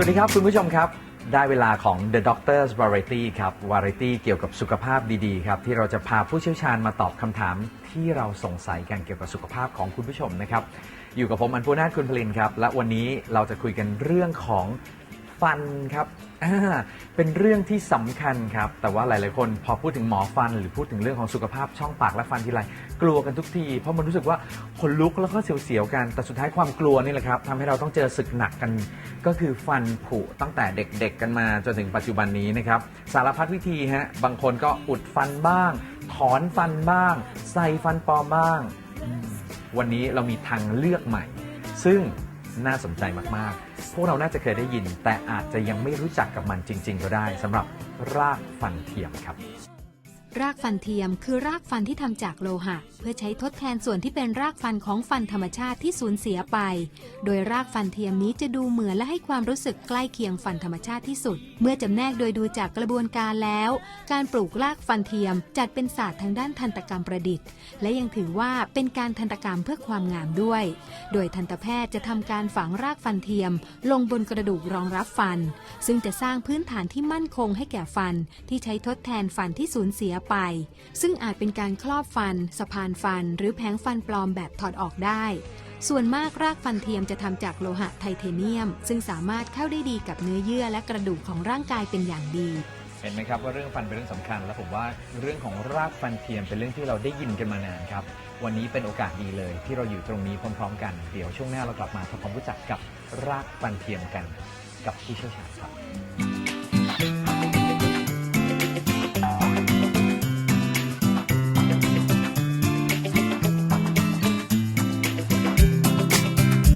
สวัสดีครับคุณผู้ชมครับ ได้เวลาของ The Doctor's Variety ครับ Variety เกี่ยวกับสุขภาพดีๆ ครับ ที่เราจะพาผู้เชี่ยวชาญมาตอบคำถามที่เราสงสัยกันเกี่ยวกับสุขภาพของคุณผู้ชมนะครับ อยู่กับผมอันพูนาคุณพลินครับ และวันนี้เราจะคุยกันเรื่องของ ฟันครับอ่าเป็นเรื่องที่สำคัญครับ แต่ว่าหลาย ๆ คนพอพูดถึงหมอฟัน หรือพูดถึงเรื่องของสุขภาพช่องปากและฟันทีไรกลัวกันทุกที เพราะมันรู้สึกว่าขนลุกแล้วก็เสียว ๆ กัน แต่สุดท้ายความกลัวนี่แหละครับทำให้เราต้องเจอศึกหนักกัน ก็คือฟันผุตั้งแต่เด็ก ๆ กันมาจนถึงปัจจุบันนี้นะครับ สารพัดวิธีฮะ บางคนก็อุดฟันบ้าง ถอนฟันบ้าง ใส่ฟันปลอมบ้าง วันนี้เรามีทางเลือกใหม่ ซึ่ง น่าสนใจมากๆ พวกเราน่าจะเคยได้ยิน แต่อาจจะยังไม่รู้จักกับมันจริง ๆ ก็ได้สำหรับรากฟันเทียมครับ รากฟันเทียมคือรากฟันที่ทำจากโลหะ เพื่อใช้ทดแทนส่วนที่เป็นรากฟันของฟันธรรมชาติที่สูญเสียไป โดยรากฟันเทียมนี้จะดูเหมือนและให้ความรู้สึกใกล้เคียงฟันธรรมชาติที่สุด เมื่อจำแนกโดยดูจากกระบวนการแล้ว การปลูกรากฟันเทียมจัดเป็นศาสตร์ทางด้านทันตกรรมประดิษฐ์ และยังถือว่าเป็นการทันตกรรมเพื่อความงามด้วย โดยทันตแพทย์จะทำการฝังรากฟันเทียม ลงบนกระดูกรองรับฟัน ซึ่งจะสร้างพื้นฐานที่มั่นคงให้แก่ฟันที่ใช้ทดแทนฟันที่สูญเสียไป ซึ่งอาจเป็นการครอบฟัน สะพานฟัน หรือแผงฟันปลอมแบบถอดออกได้ ส่วนมากรากฟันเทียมจะทำจากโลหะไทเทเนียม ซึ่งสามารถเข้าได้ดีกับเนื้อเยื่อและกระดูกของร่างกายเป็นอย่างดีเห็นไหมครับว่าเรื่องฟันเป็นเรื่องสำคัญ และผมว่าเรื่องของรากฟันเทียมเป็นเรื่องที่เราได้ยินกันมานานครับ วันนี้เป็นโอกาสดีเลย ที่เราอยู่ตรงนี้พร้อม ๆ กัน เดี๋ยวช่วงหน้าเรากลับมาทำความรู้จักกับรากฟันเทียมกัน กับผู้เชี่ยวชาญครับ